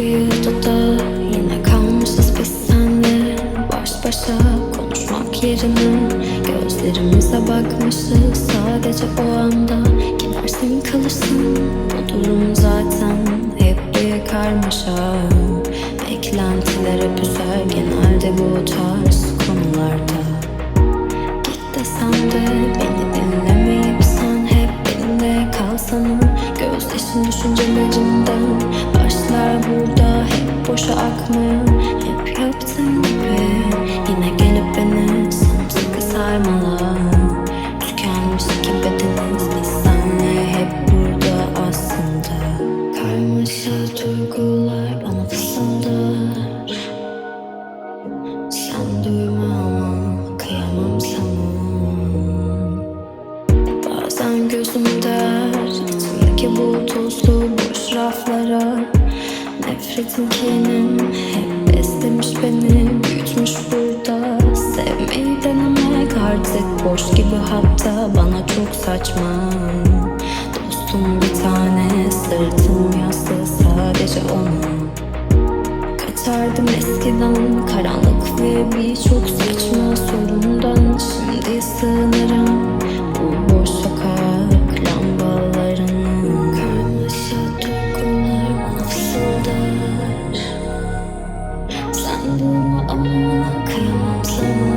Bir odada yine kalmışız biz Baş başa konuşmak yerine Gözlerimize bakmışız. Sadece o anda Gidersin kalırsın. Bu durum zaten hep bir karmaşa Beklentiler hep üzer genelde bu tarz konularda. Git desem de beni dinlemeyip sen hep benimle kalsana Gözyaşın düşüncelerimden başlar burada hep boşa akmaya Hep yaptığın duyma ama kıyamam sana. Bazen gözüm der bu tozlu boş raflara. Nefretin hep beslemiş beni Büyütmüş burada. Sevmeyi denemek boş gibi hatta bana çok saçma. Dostum bir tane Kaçardım eskiden. Karanlık ve birçok saçma sorundan Şimdi sığınırım. Bu boş sokak lambalarının Karmaşa duygular bana fısıldar Sen durma ama kıyamam sana